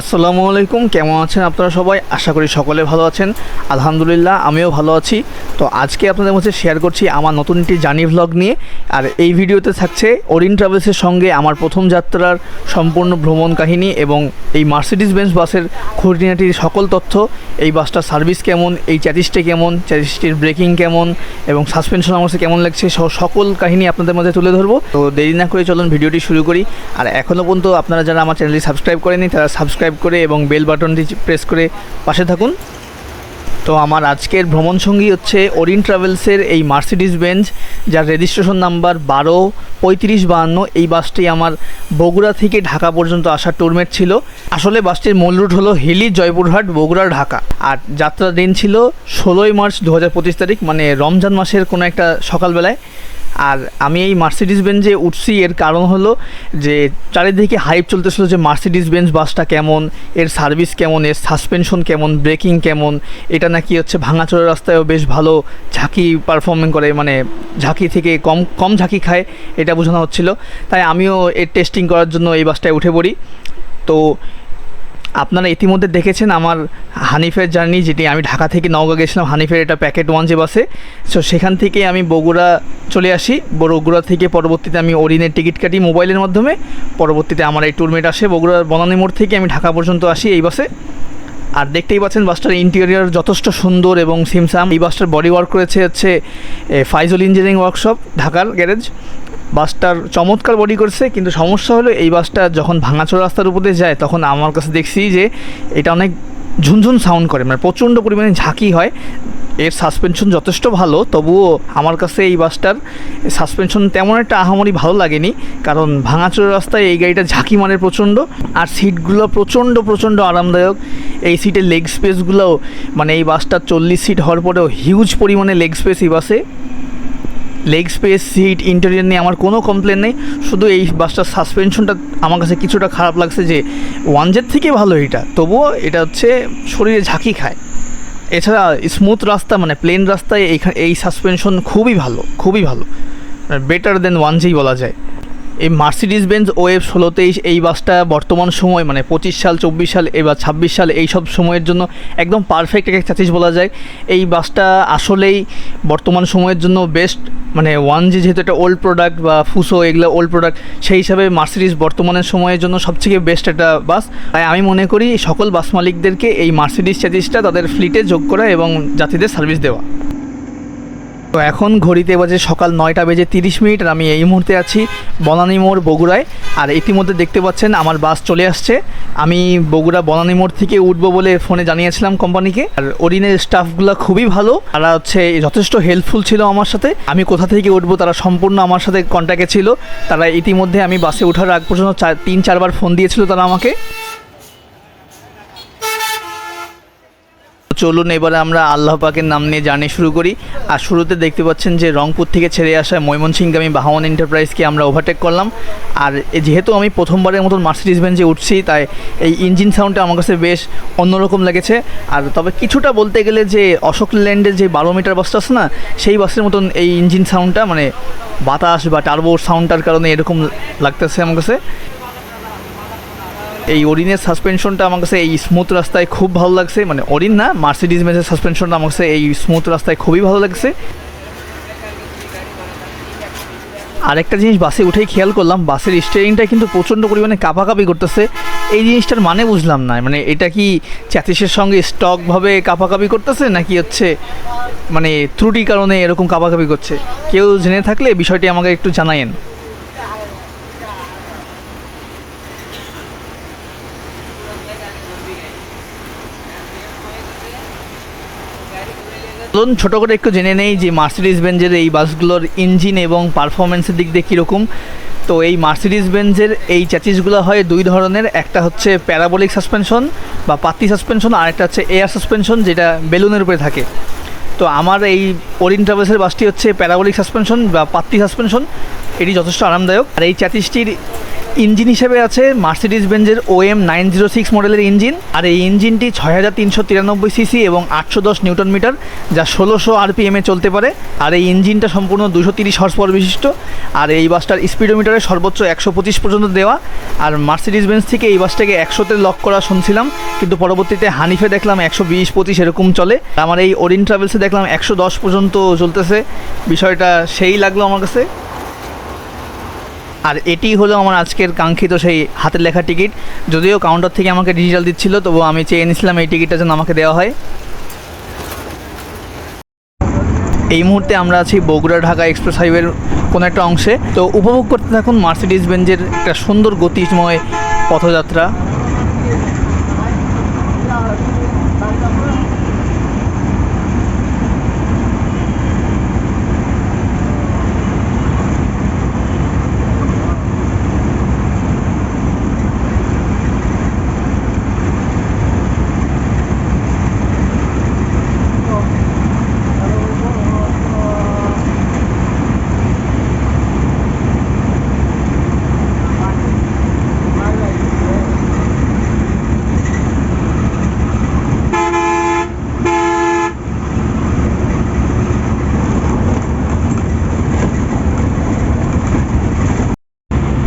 আসসালামু আলাইকুম, কেমন আছেন আপনারা সবাই? আশা করি সকলে ভালো আছেন। আলহামদুলিল্লাহ, আমিও ভালো আছি। তো আজকে আপনাদের মধ্যে শেয়ার করছি আমার নতুন একটি জার্নি ভ্লগ নিয়ে। আর এই ভিডিওতে থাকছে ওরিন ট্রাভেলসের সঙ্গে আমার প্রথম যাত্রার সম্পূর্ণ ভ্রমণ কাহিনী এবং এই মার্সিডিস বেঞ্চ বাসের খুঁটিনাটির সকল তথ্য। এই বাসটার সার্ভিস কেমন? এই চ্যাটিসটা কেমন? চ্যাটিসটির ব্রেকিং কেমন? এবং সাসপেনশন আমার কেমন লাগছে? সকল কাহিনী আপনাদের মধ্যে তুলে ধরবো। তো দেরি না করে চলুন ভিডিওটি শুরু করি। আর এখনও পর্যন্ত আপনারা যারা আমার চ্যানেলটি সাবস্ক্রাইব করেনি তারা সাবস্ক্রাইব করে এবং বেল বাটনটি প্রেস করে পাশে থাকুন। তো আমার আজকের ভ্রমণ সঙ্গী হচ্ছে ওরিন ট্রাভেলসের এই মার্সিডিস বেঞ্চ যার রেজিস্ট্রেশন নাম্বার বারো পঁয়ত্রিশ বাহান্ন। এই বাসটি আমার বগুড়া থেকে ঢাকা পর্যন্ত আসার টুরমেট ছিল। আসলে বাসটির মূল রুট হলো হিলি, জয়পুরহাট, বগুড়া, ঢাকা। আর যাত্রার দিন ছিল ষোলোই মার্চ দু হাজার পঁচিশ তারিখ মানে রমজান মাসের কোনো একটা সকালবেলায়। আর আমি এই মার্সিডিস বেঞ্জে উঠছি, এর কারণ হলো যে চারিদিকে হাইপ চলতেছিল যে মার্সিডিস বেঞ্জ বাসটা কেমন, এর সার্ভিস কেমন, এর সাসপেনশন কেমন ব্রেকিং কেমন, এটা নাকি হচ্ছে ভাঙাচোরা রাস্তায়ও বেশ ভালো ঝাঁকি পারফর্মিং করে মানে ঝাঁকি থেকে কম কম ঝাঁকি খায়, এটা বোঝানো হচ্ছিল। তাই আমিও এর টেস্টিং করার জন্য এই বাসটায় উঠে পড়ি। তো আপনারা ইতিমধ্যে দেখেছেন আমার হানিফের জার্নি, যেটি আমি ঢাকা থেকে নওগাঁ গেছিলাম, হানিফের এটা প্যাকেট ওয়ান যে বাসে। সো সেখান থেকে আমি বগুড়া চলে আসি। বগুড়া থেকে পরবর্তীতে আমি ওরিনের টিকিট কাটি মোবাইলের মাধ্যমে। পরবর্তীতে আমার এই ট্যুরমেট আসে। বগুড়ার বনানী মোড় থেকে আমি ঢাকা পর্যন্ত আসি এই বাসে। আর দেখতেই পাচ্ছেন, বাসটার ইন্টেরিয়ার যথেষ্ট সুন্দর এবং সিমসাম। এই বাসটার বডি ওয়ার্ক করেছে হচ্ছে ফাইজল ইঞ্জিনিয়ারিং ওয়ার্কশপ ঢাকার গ্যারেজ বাসটার চমৎকার বডি করছে, কিন্তু সমস্যা হলো এই বাসটা যখন ভাঙাচোরা রাস্তার উপর যায়, তখন আমার কাছে দেখছি যে এটা অনেক ঝুনঝুন সাউন্ড করে মানে প্রচণ্ড পরিমাণে ঝাঁকি হয়। এর সাসপেনশন যথেষ্ট ভালো, তবুও আমার কাছে এই বাসটার সাসপেনশন তেমন একটা আহামরি ভালো লাগেনি, কারণ ভাঙাচোর রাস্তায় এই গাড়িটা ঝাঁকি মারে প্রচণ্ড, আর সিটগুলো প্রচণ্ড প্রচণ্ড আরামদায়ক। এই সিটের লেগ স্পেসগুলোও মানে এই বাসটার চল্লিশ সিট হওয়ার পরেও হিউজ পরিমাণে লেগ স্পেস এই বাসে। লেগ স্পেস সিট ইন্টেরিয়ার নিয়ে আমার কোনো কমপ্লেন নেই। শুধু এই বাসটার সাসপেনশনটা আমার কাছে কিছুটা খারাপ লাগছে যে ওয়ান জেড থেকে ভালো এটা। তবুও এটা হচ্ছে শরীরে ঝাঁকি খায়। এছাড়া স্মুথ রাস্তা মানে প্লেন রাস্তায় এই সাসপেনশন খুবই ভালো খুবই ভালো। বেটার দেন ওয়ান জেই বলা যায়। এই মার্সিডিস বেঞ্জ ওয়েব ষোলো তেইশ এই বাসটা বর্তমান সময় মানে পঁচিশ সাল, চব্বিশ সাল, এবার ছাব্বিশ সাল, এই সব সময়ের জন্য একদম পারফেক্ট একটা চাচিস বলা যায়। এই বাসটা আসলেই বর্তমান সময়ের জন্য বেস্ট মানে ওয়ান জি যেহেতু একটা ওল্ড প্রোডাক্ট বা ফুসো এগুলো ওল্ড প্রোডাক্ট সেই হিসাবে মার্সিডিস বর্তমানের সময়ের জন্য সবথেকে বেস্ট একটা বাস। তাই আমি মনে করি সকল বাস মালিকদেরকে এই মার্সিডিস চাচিসটা তাদের ফ্লিটে যোগ করা এবং যাত্রীদের সার্ভিস দেওয়া। তো এখন ঘড়িতে বাজে সকাল নয়টা বেজে তিরিশ মিনিট আর আমি এই মুহূর্তে আছি বনানী মোড় বগুড়ায়। আর ইতিমধ্যে দেখতে পাচ্ছেন আমার বাস চলে আসছে। আমি বগুড়া বনানী মোড় থেকে উঠবো বলে ফোনে জানিয়েছিলাম কোম্পানিকে। আর ওরিনের স্টাফগুলো খুবই ভালো। তারা হচ্ছে যথেষ্ট হেল্পফুল ছিল আমার সাথে। আমি কোথা থেকে উঠবো তারা সম্পূর্ণ আমার সাথে কন্ট্যাক্টে ছিল। তারা ইতিমধ্যে আমি বাসে ওঠার আগ পর্যন্ত তিন চারবার ফোন দিয়েছিল তারা আমাকে। চলুন, এবারে আমরা আল্লাহ পাকের নাম নিয়ে জার্নি শুরু করি। আর শুরুতে দেখতে পাচ্ছেন যে রংপুর থেকে ছেড়ে আসা ময়মনসিংহগামী বাহন এন্টারপ্রাইজকে আমরা ওভারটেক করলাম। আর যেহেতু আমি প্রথমবারের মতন মার্সিডিস বেঞ্চে উঠছি, তাই এই ইঞ্জিন সাউন্ডটা আমার কাছে বেশ অন্যরকম লেগেছে। আর তবে কিছুটা বলতে গেলে যে অশোক ল্যান্ডের যে বারো মিটার বাসটা আছে না, সেই বাসের মতন এই ইঞ্জিন সাউন্ডটা মানে বাতাস বা টার্বো সাউন্ডটার কারণে এরকম লাগতেছে আমার কাছে। এই অরিনের সাসপেনশনটা আমার কাছে এই স্মুথ রাস্তায় খুব ভালো লাগছে। মানে অরিন না মার্সিডিজ মেজের সাসপেনশনটা আমার কাছে এই স্মুথ রাস্তায় খুবই ভালো লাগছে। আরেকটা জিনিস বাসে উঠেই খেয়াল করলাম, বাসের স্টিয়ারিংটা কিন্তু প্রচণ্ড পরিমাণে কাঁপাকাঁপি করতেছে। এই জিনিসটার মানে বুঝলাম না মানে এটা কি চ্যাতিসের সঙ্গে স্টকভাবে কাঁপাকাঁপি করতেছে, নাকি হচ্ছে মানে ত্রুটির কারণে এরকম কাঁপাকাঁপি করছে? কেউ জেনে থাকলে বিষয়টি আমাকে একটু জানায়েন। চলুন, ছোটো করে একটু জেনে নেই যে মার্সিডিস বেঞ্জের এই বাসগুলোর ইঞ্জিন এবং পারফরমেন্সের দিক দিয়ে কীরকম। তো এই মার্সিডিস বেঞ্জের এই চ্যাচিসগুলো হয় দুই ধরনের। একটা হচ্ছে প্যারাবোলিক সাসপেনশন বা পাত্তি সাসপেনশন আর একটা হচ্ছে এয়ার সাসপেনশন যেটা বেলুনের উপরে থাকে। তো আমার এই ওরিন ট্রাভেলসের বাসটি হচ্ছে প্যারাবোলিক সাসপেনশন বা পাত্তি সাসপেনশন এটি যথেষ্ট আরামদায়ক। আর এই চ্যাচিসটির ইঞ্জিন হিসেবে আছে Mercedes বেঞ্জের O M nine zero six মডেলের ইঞ্জিন, আর এই ইঞ্জিনটি ছয় হাজার তিনশো তিরানব্বই সিসি এবং আটশো দশ নিউটন মিটার, যা ষোলোশো আরপিএমে চলতে পারে। আর এই ইঞ্জিনটা সম্পূর্ণ দুশো তিরিশ হর্স পাওয়ার বিশিষ্ট, আর এই বাসটার স্পিডোমিটারে সর্বোচ্চ একশো পঁচিশ পর্যন্ত দেওয়া। আর মার্সিডিস বেঞ্জ থেকে এই বাসটাকে একশোতে লক করা শুনছিলাম, কিন্তু পরবর্তীতে হানিফে দেখলাম একশো বিশ পঁচিশ এরকম চলে। আমার এই ওরিন ট্রাভেলসে দেখলাম একশো দশ পর্যন্ত চলতেছে। বিষয়টা সেই লাগল আমার কাছে। আর এটি হলো আমার আজকের কাঙ্ক্ষিত সেই হাতের লেখা টিকিট। যদিও কাউন্টার থেকে আমাকে ডিজিটাল দিচ্ছিল তবু আমি চেয়ে নিয়েছিলাম এই টিকিটটা যেন আমাকে দেওয়া হয়। এই মুহূর্তে আমরা আছি বগুড়া ঢাকা এক্সপ্রেস হাইওয়ের কোনো একটা অংশে। তো উপভোগ করতে থাকুন মার্সিডিস বেঞ্জের একটা সুন্দর গতিময় পথযাত্রা।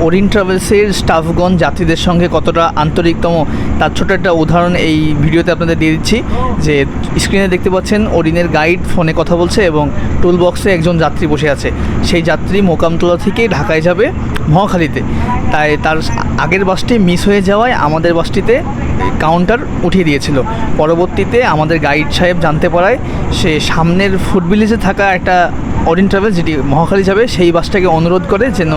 ওরিন ট্রাভেলসের স্টাফগণ যাত্রীদের সঙ্গে কতটা আন্তরিকতম, তার ছোট একটা উদাহরণ এই ভিডিওতে আপনাদের দিয়ে দিচ্ছি। যে স্ক্রিনে দেখতে পাচ্ছেন ওরিনের গাইড ফোনে কথা বলছে এবং টুল বক্সে একজন যাত্রী বসে আছে। সেই যাত্রী মোকামতলা থেকে ঢাকায় যাবে মহাখালীতে। তাই তার আগের বাসটি মিস হয়ে যাওয়ায় আমাদের বাসটিতে কাউন্টার উঠিয়ে দিয়েছিল। পরবর্তীতে আমাদের গাইড সাহেব জানতে পারায়, সে সামনের ফুড ভিলেজে থাকা একটা অরিন ট্রাভেল যেটি মহাখালী যাবে, সেই বাসটাকে অনুরোধ করে যেন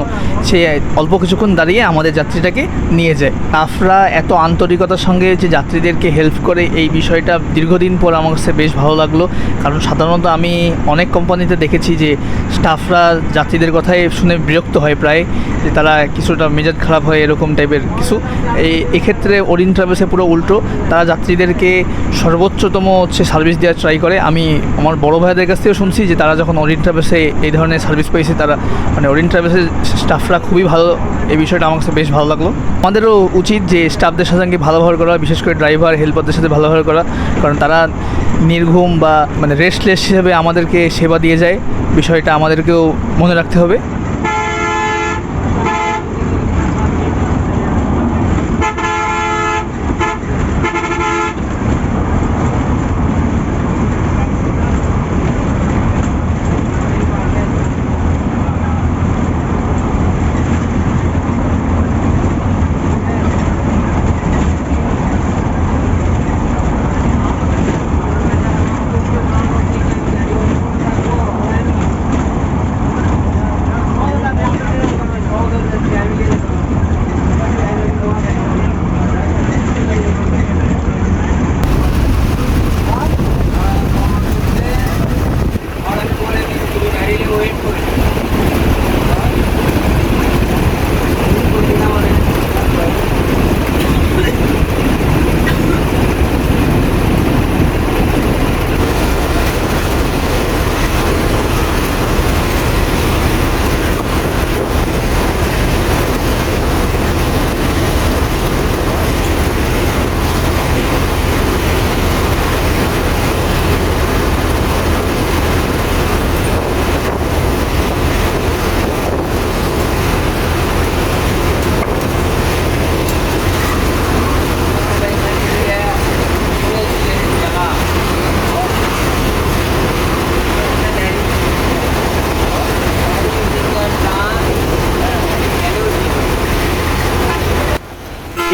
সে অল্প কিছুক্ষণ দাঁড়িয়ে আমাদের যাত্রীটাকে নিয়ে যায়। স্টাফরা এত আন্তরিকতার সঙ্গে যে যাত্রীদেরকে হেল্প করে, এই বিষয়টা দীর্ঘদিন পর আমার কাছে বেশ ভালো লাগল। কারণ সাধারণত আমি অনেক কোম্পানিতে দেখেছি যে স্টাফরা যাত্রীদের কথাই শুনে বিরক্ত হয় প্রায়, যে তারা কিছুটা মেজাজ খারাপ হয় এরকম টাইপের কিছু। এই, এক্ষেত্রে অরিন ট্রাভেলসে পুরো উল্টো, তারা যাত্রীদেরকে সর্বোচ্চতম হচ্ছে সার্ভিস দেওয়ার ট্রাই করে। আমি আমার বড় ভাইদের কাছ থেকেও শুনছি যে তারা যখন ওরিন ট্রাভেলসে এই ধরনের সার্ভিস পেয়েছে তারা মানে ওরিন ট্রাভেলসের স্টাফরা খুবই ভালো। এই বিষয়টা আমার কাছে বেশ ভালো লাগল। আমাদেরও উচিত যে স্টাফদের সঙ্গে ভালো ব্যবহার করা, বিশেষ করে ড্রাইভার হেল্পারদের সাথে ভালো ব্যবহার করা, কারণ তারা নির্ঘুম বা মানে রেস্টলেস হিসেবে আমাদেরকে সেবা দিয়ে যায়। বিষয়টা আমাদেরকেও মনে রাখতে হবে।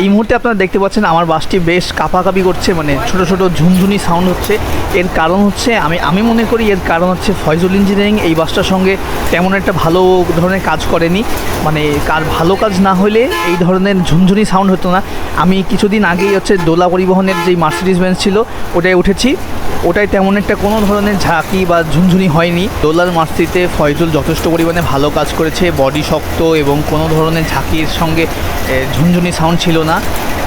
এই মুহূর্তে আপনারা দেখতে পাচ্ছেন আমার বাসটি বেশ কাঁপাকাঁপি করছে মানে ছোট ছোট ঝুনঝুনি সাউন্ড হচ্ছে। এর কারণ হচ্ছে, আমি আমি মনে করি এর কারণ হচ্ছে ফয়জুল ইঞ্জিনিয়ারিং এই বাসটার সঙ্গে তেমন একটা ভালো ধরনের কাজ করেনি। মানে কার ভালো কাজ না হলে এই ধরনের ঝুনঝুনি সাউন্ড হতো না। আমি কিছুদিন আগেই হচ্ছে দোলা পরিবহনের যেই মার্সিডিস বেঞ্চ ছিল, ওটায় উঠেছি। ওটাই তেমন একটা কোনো ধরনের ঝাঁকি বা ঝুনঝুনি হয়নি। দোলার মাস্তিতে ফয়জুল যথেষ্ট পরিমাণে ভালো কাজ করেছে, বডি শক্ত এবং কোনো ধরনের ঝাঁকির সঙ্গে ঝুনঝুনি সাউন্ড ছিল না।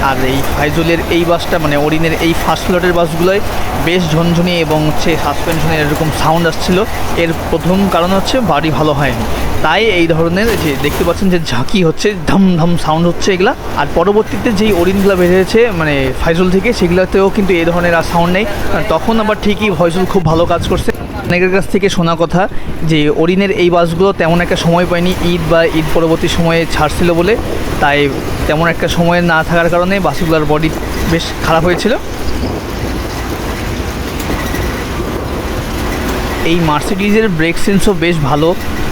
আর এই ফাইজুলের এই বাসটা মানে অরিনের এই ফার্স্ট লটের বাসগুলোয় বেশ ঝনঝনি এবং হচ্ছে সাসপেনশনের এরকম সাউন্ড আসছিল। এর প্রথম কারণ হচ্ছে বাড়ি ভালো হয়নি। তাই এই ধরনের যে দেখতে পাচ্ছেন যে ঝাঁকি হচ্ছে ধম ধম সাউন্ড হচ্ছে এগুলা। আর পরবর্তীতে যেই অরিনগুলো বেরিয়েছে মানে ফাইজুল থেকে, সেগুলোতেও কিন্তু এই ধরনের আর সাউন্ড নেই। তখন আবার ঠিকই ফয়জুল খুব ভালো কাজ করছে। অনেকের কাছ থেকে শোনা কথা যে অরিনের এই বাসগুলো তেমন একটা সময় পায়নি, ঈদ বা ঈদ পরবর্তী সময়ে ছাড়ছিল বলে, তাই তেমন একটা সময় না থাকার কারণে বাসগুলোর বডি বেশ খারাপ হয়েছিল। এই মার্সিডিজের ব্রেক সেন্সও বেশ ভালো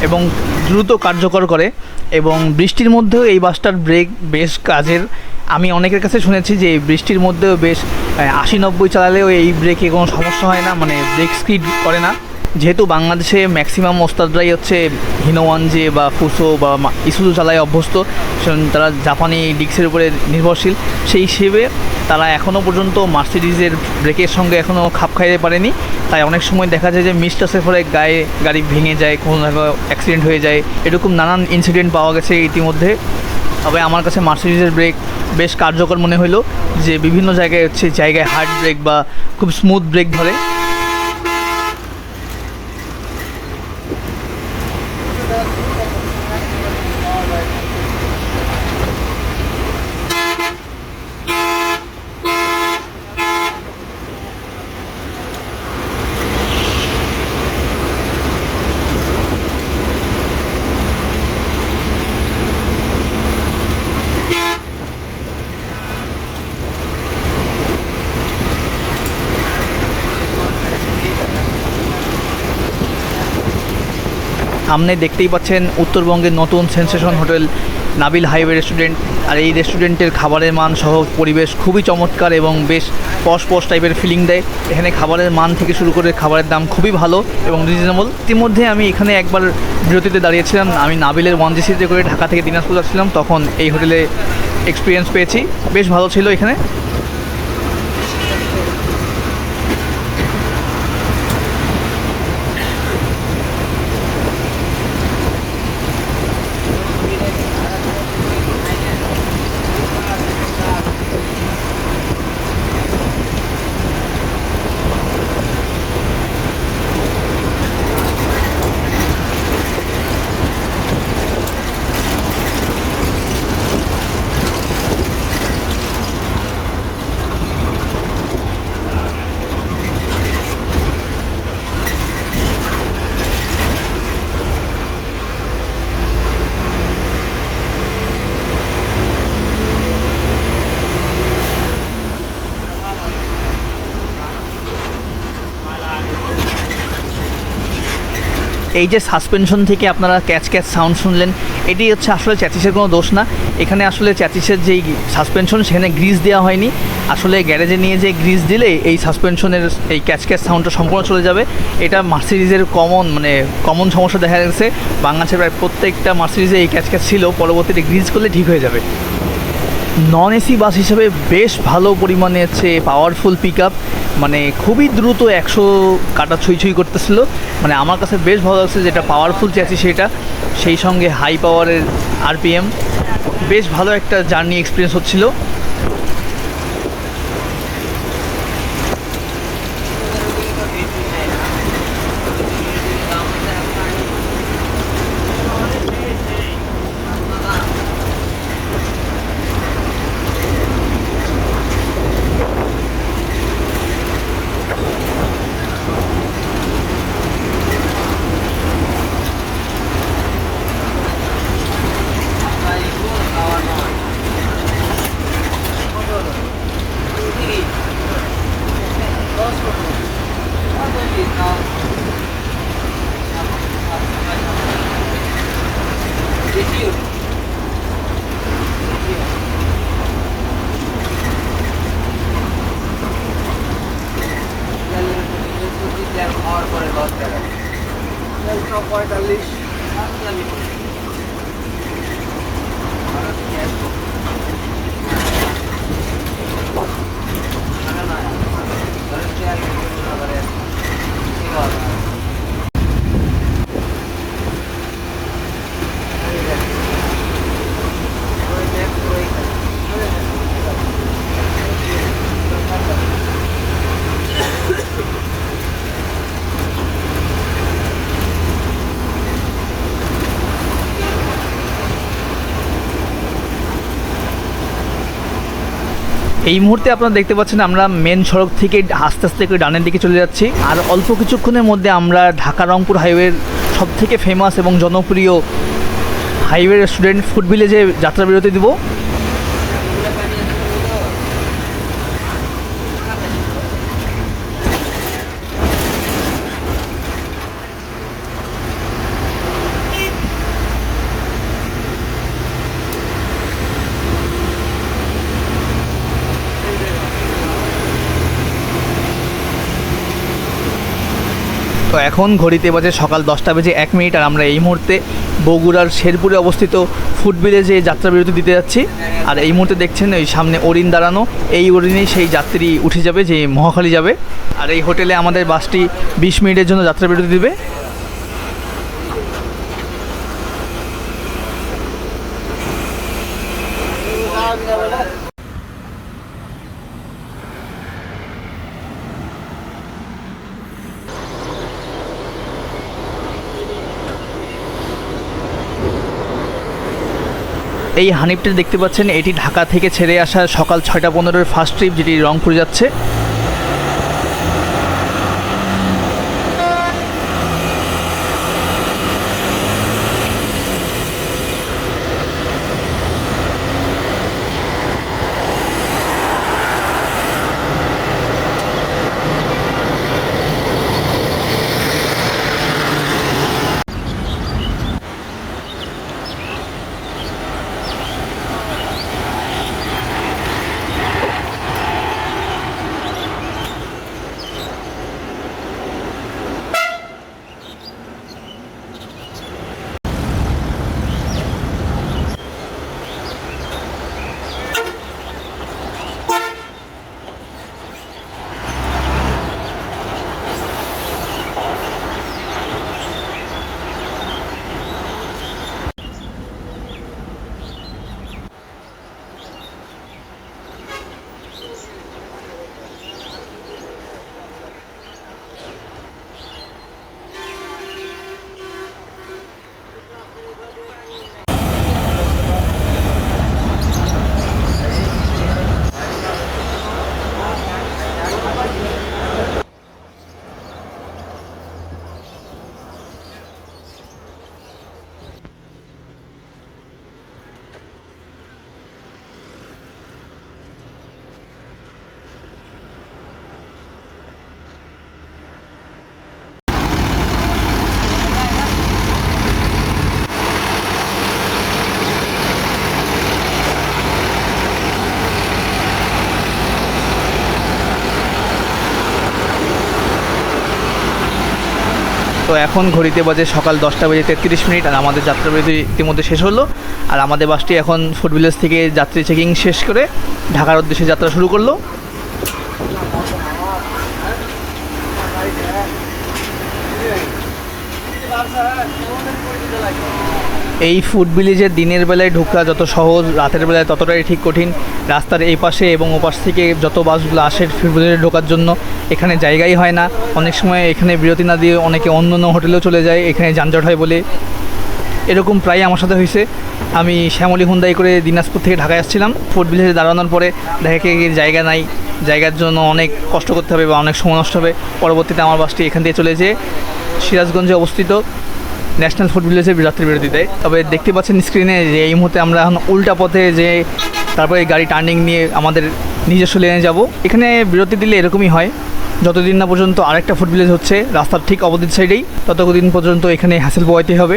এবং দ্রুত কার্যকর করে এবং বৃষ্টির মধ্যেও এই বাসটার ব্রেক বেশ কাজের আমি অনেকের কাছে শুনেছি যে বৃষ্টির মধ্যেও বেশ আশি নব্বই চালালেও এই ব্রেকে কোনো সমস্যা হয় না মানে ব্রেক স্পিড করে না। যেহেতু বাংলাদেশে ম্যাক্সিমাম ওস্তাদরাই হচ্ছে হিনোওয়ানজে বা ফুসো বা ইসুজু চালায় অভ্যস্ত তারা জাপানি ডিক্সের উপরে নির্ভরশীল। সেই হিসেবে তারা এখনও পর্যন্ত মার্সিডিজের ব্রেকের সঙ্গে এখনও খাপ খাইতে পারেনি। তাই অনেক সময় দেখা যায় যে মিসটাসের ফলে গায়ে গাড়ি ভেঙে যায়, কোনো অ্যাক্সিডেন্ট হয়ে যায়। এরকম নানান ইনসিডেন্ট পাওয়া গেছে ইতিমধ্যে। তবে আমার কাছে মার্সিডিজের ব্রেক বেশ কার্যকর মনে হলো যে বিভিন্ন জায়গায় হচ্ছে জায়গায় হার্ড ব্রেক বা খুব স্মুথ ব্রেক ধরে। সামনে দেখতেই পাচ্ছেন উত্তরবঙ্গের নতুন sensation hotel, Nabil highway restaurant. আর এই রেস্টুরেন্টের খাবারের মান সহ পরিবেশ খুবই চমৎকার এবং বেশ পশ পশ টাইপের ফিলিং দেয়। এখানে খাবারের মান থেকে শুরু করে খাবারের দাম খুবই ভালো এবং রিজনেবল ইতিমধ্যে আমি এখানে একবার বিরতিতে দাঁড়িয়েছিলাম। আমি নাবিলের ওয়ান জিসিতে করে ঢাকা থেকে দিনাজপুর যাচ্ছিলাম। তখন এই হোটেলে এক্সপিরিয়েন্স পেয়েছি। বেশ ভালো ছিল এখানে। এই যে সাসপেনশন থেকে আপনারা ক্যাচ ক্যাচ সাউন্ড শুনলেন এটি হচ্ছে আসলে চ্যাচিসের কোনো দোষ না। এখানে আসলে চ্যাচিসের যেই সাসপেনশন সেখানে গ্রিজ দেওয়া হয়নি। আসলে গ্যারেজে নিয়ে যে গ্রিজ দিলে, এই সাসপেনশনের এই ক্যাচ ক্যাচ সাউন্ডটা সম্পূর্ণ চলে যাবে। এটা মার্সিডিজের কমন মানে কমন সমস্যা দেখা গেছে। বাংলাদেশের প্রায় প্রত্যেকটা মার্সিডিজে এই ক্যাচ ক্যাচ ছিল। পরবর্তীতে গ্রিজ করলে ঠিক হয়ে যাবে। নন এসি বাস হিসেবে বেশ ভালো পরিমাণে হচ্ছে পাওয়ারফুল পিক আপ মানে খুবই দ্রুত একশো কাটা ছুঁই ছুঁই করতেছিল। মানে আমার কাছে বেশ ভালো লাগছে যেটা পাওয়ারফুল চেয়েছি সেটা। সেই সঙ্গে হাই পাওয়ারের আরপিএম বেশ ভালো একটা জার্নি এক্সপিরিয়েন্স হচ্ছিল। এই মুহূর্তে আপনারা দেখতে পাচ্ছেন আমরা মেন সড়ক থেকে আস্তে আস্তে করে ডানের দিকে চলে যাচ্ছি। আর অল্প কিছুক্ষণের মধ্যে আমরা ঢাকা রংপুর হাইওয়ের সব থেকে ফেমাস এবং জনপ্রিয় হাইওয়ে রেস্টুরেন্ট ফুড ভিলেজে যাত্রা বিরতি দিব তো এখন ঘড়িতে বাজে সকাল দশটা বেজে এক মিনিট আর আমরা এই মুহূর্তে বগুড়ার শেরপুরে অবস্থিত ফুড ভিলেজে যাত্রা বিরতি দিতে যাচ্ছি। আর এই মুহূর্তে দেখছেন ওই সামনে অরিন দাঁড়ানো। এই অরিনেই সেই যাত্রী উঠে যাবে, যে মহাখালী যাবে। আর এই হোটেলে আমাদের বাসটি বিশ মিনিটের জন্য যাত্রা বিরতি দিবে। এই হানিফটি দেখতে পাচ্ছেন, এটি ঢাকা থেকে ছেড়ে আসা সকাল ছয়টা পনেরোর ফার্স্ট ট্রিপ, যেটি রংপুর যাচ্ছে। তো এখন ঘড়িতে বাজে সকাল দশটা বেজে তেত্রিশ মিনিট আর আমাদের যাত্রা বিরতি ইতিমধ্যে শেষ হলো। আর আমাদের বাসটি এখন ফুড ভিলেজ থেকে যাত্রী চেকিং শেষ করে ঢাকার উদ্দেশ্যে যাত্রা শুরু করল। এই ফুড ভিলেজের দিনের বেলায় ঢোকা যত সহজ, রাতের বেলায় ততটাই ঠিক কঠিন। রাস্তার এই পাশে এবং ও পাশ থেকে যত বাসগুলো আসে ফুড ভিলেজে ঢোকার জন্য, এখানে জায়গাই হয় না। অনেক সময় এখানে বিরতি না দিয়ে অনেকে অন্য অন্য হোটেলেও চলে যায়, এখানে যানজট হয় বলে। এরকম প্রায় আমার সাথে হয়েছে। আমি শ্যামলী হুন্দাই করে দিনাজপুর থেকে ঢাকায় আসছিলাম। ফুড ভিলেজে দাঁড়ানোর পরে দেখা গিয়ে জায়গা নাই। জায়গার জন্য অনেক কষ্ট করতে হবে বা অনেক সময় নষ্ট হবে। পরবর্তীতে আমার বাসটি এখান দিয়ে চলে যেয়ে সিরাজগঞ্জে অবস্থিত। ন্যাশনাল ফুড ভিলেজে রাত্রিবিরতি দেয়। তবে দেখতে পাচ্ছেন স্ক্রিনে যে এই মুহূর্তে আমরা এখন উল্টা পথে যে তারপরে গাড়ি টার্নিং নিয়ে আমাদের নিজস্ব লেনে যাব। এখানে বিরতি দিলে এরকমই হয়। যতদিন না পর্যন্ত আরেকটা ফুড ভিলেজ হচ্ছে, রাস্তার ঠিক অপোজিট সাইডেই ততদিন পর্যন্ত এখানে হ্যাসেল পোয়াইতে হবে।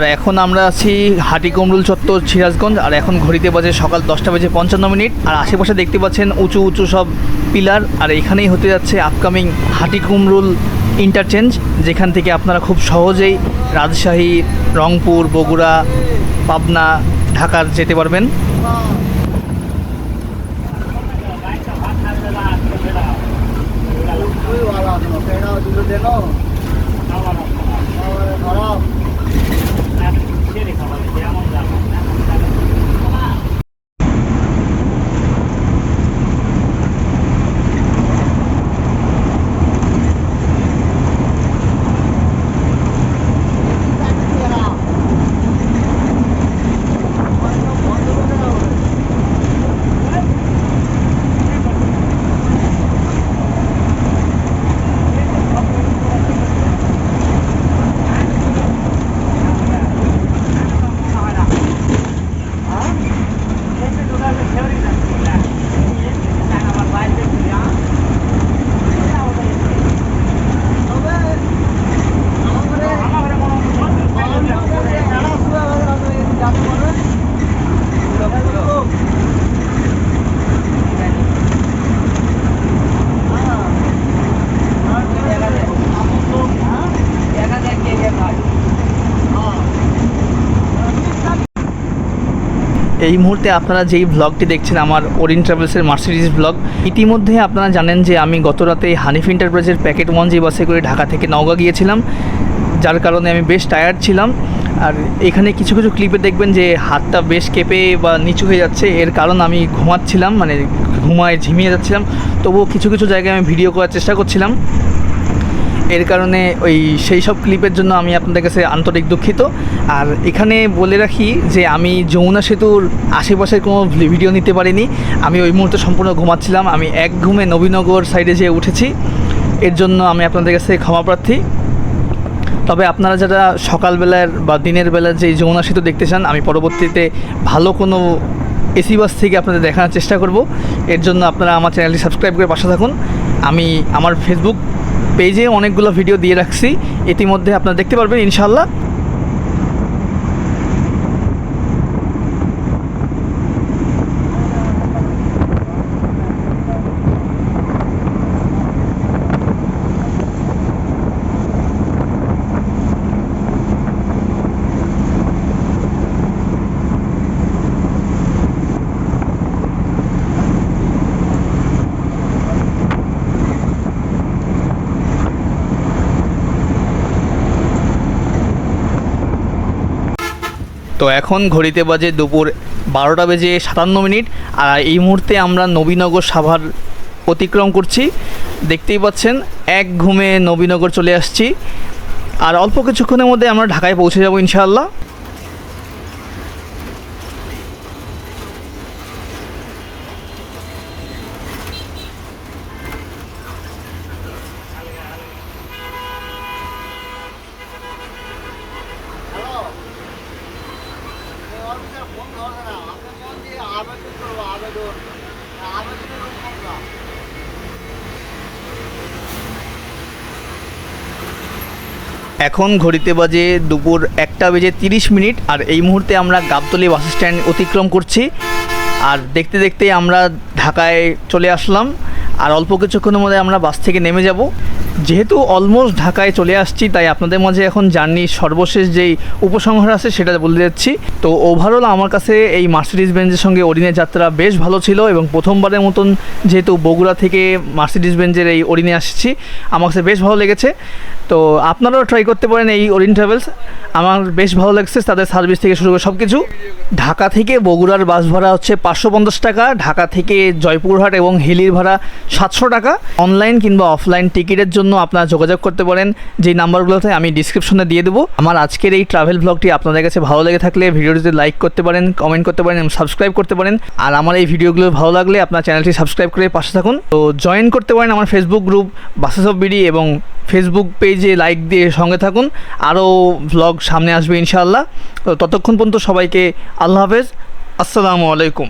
আর এখন আমরা আছি হাটি কমরুল চত্বর সিরাজগঞ্জ আর এখন ঘড়িতে বাজে সকাল দশটা বাজে পঞ্চান্ন মিনিট আর আশেপাশে দেখতে পাচ্ছেন উঁচু উঁচু সব পিলার আর এখানেই হতে যাচ্ছে আপকামিং হাটি কুমরুল ইন্টারচেঞ্জ যেখান থেকে আপনারা খুব সহজেই রাজশাহী রংপুর বগুড়া পাবনা ঢাকার যেতে পারবেন এই মুহূর্তে আপনারা যেই ব্লগটি দেখছেন, আমার ওরিন ট্রাভেলসের মার্সিডিজ ব্লগ ইতিমধ্যে আপনারা জানেন যে আমি গত রাতে হানিফ এন্টারপ্রাইজের প্যাকেট ওয়ান যে বাসে করে ঢাকা থেকে নওগাঁ গিয়েছিলাম, যার কারণে আমি বেশ টায়ার্ড ছিলাম। আর এখানে কিছু কিছু ক্লিপে দেখবেন যে হাতটা বেশ কেঁপে বা নিচু হয়ে যাচ্ছে, এর কারণ আমি ঘুমাচ্ছিলাম মানে ঘুমায় ঝিমিয়ে যাচ্ছিলাম। তবুও কিছু কিছু জায়গায় আমি ভিডিও করার চেষ্টা করছিলাম। এর কারণে ওই সেই সব ক্লিপের জন্য আমি আপনাদের কাছে আন্তরিক দুঃখিত। আর এখানে বলে রাখি যে আমি যমুনা সেতুর আশেপাশের কোনো ভিডিও নিতে পারিনি। আমি ওই মুহূর্তে সম্পূর্ণ ঘুমাচ্ছিলাম। আমি এক ঘুমে নবীনগর সাইডে যেয়ে উঠেছি। এর জন্য আমি আপনাদের কাছে ক্ষমা প্রার্থী। তবে আপনারা যারা সকালবেলার বা দিনের বেলার যে যমুনা সেতু দেখতে চান, আমি পরবর্তীতে ভালো কোনো এসি বাস থেকে আপনাদের দেখানোর চেষ্টা করব। এর জন্য আপনারা আমার চ্যানেলটি সাবস্ক্রাইব করে পাশে থাকুন। আমি আমার ফেসবুক পেজে অনেকগুলো ভিডিও দিয়ে রাখছি। ইতিমধ্যে আপনারা দেখতে পারবেন ইনশাল্লাহ তো এখন ঘড়িতে বাজে দুপুর বারোটা বেজে সাতান্ন মিনিট, আর এই মুহূর্তে আমরা নবীনগর সাভার অতিক্রম করছি। দেখতেই পাচ্ছেন, এক ঘুমে নবীনগর চলে আসছি। আর অল্প কিছুক্ষণের মধ্যে আমরা ঢাকায় পৌঁছে যাব ইনশাআল্লাহ। এখন ঘড়িতে বাজে দুপুর একটা বেজে তিরিশ মিনিট, আর এই মুহূর্তে আমরা গাবতলি বাস স্ট্যান্ড অতিক্রম করছি। আর দেখতে দেখতে আমরা ঢাকায় চলে আসলাম, আর অল্প কিছুক্ষণের মধ্যে আমরা বাস থেকে নেমে যাব। যেহেতু অলমোস্ট ঢাকায় চলে আসছি, তাই আপনাদের মাঝে এখন জার্নি সর্বশেষ যেই উপসংহার আছে সেটা বলে যাচ্ছি তো ওভারঅল আমার কাছে এই মার্সিডিস বেঞ্জের সঙ্গে অরিনের যাত্রা বেশ ভালো ছিল এবং প্রথমবারের মতন যেহেতু বগুড়া থেকে মার্সিডিস বেঞ্জের এই অরিনে আসছি, আমার কাছে বেশ ভালো লেগেছে। তো আপনারাও ট্রাই করতে পারেন এই অরিন ট্রাভেলস আমার বেশ ভালো লাগছে তাদের সার্ভিস থেকে শুরু করে সব কিছু ঢাকা থেকে বগুড়ার বাস ভাড়া হচ্ছে পাঁচশো পঞ্চাশ টাকা, ঢাকা থেকে জয়পুরহাট এবং হিলির ভাড়া সাতশো টাকা। অনলাইন কিংবা অফলাইন টিকিটের জন্য আপনারা যোগাযোগ করতে পারেন। যেই নাম্বারগুলোতে আমি ডিসক্রিপশনে দিয়ে দেবো। আমার আজকের এই ট্রাভেল ব্লগটি আপনাদের কাছে ভালো লেগে থাকলে ভিডিওটিতে লাইক করতে পারেন কমেন্ট করতে পারেন এবং সাবস্ক্রাইব করতে পারেন। আর আমার এই ভিডিওগুলো ভালো লাগলে আপনার চ্যানেলটি সাবস্ক্রাইব করে পাশে থাকুন। তো জয়েন করতে পারেন আমার Facebook group buses of BD এবং ফেসবুক পেজে লাইক দিয়ে সঙ্গে থাকুন। আরও ভ্লগ সামনে আসবে ইনশাআল্লাহ। তো ততক্ষণ পর্যন্ত সবাইকে আল্লাহ হাফেজ। আসসালামু আলাইকুম।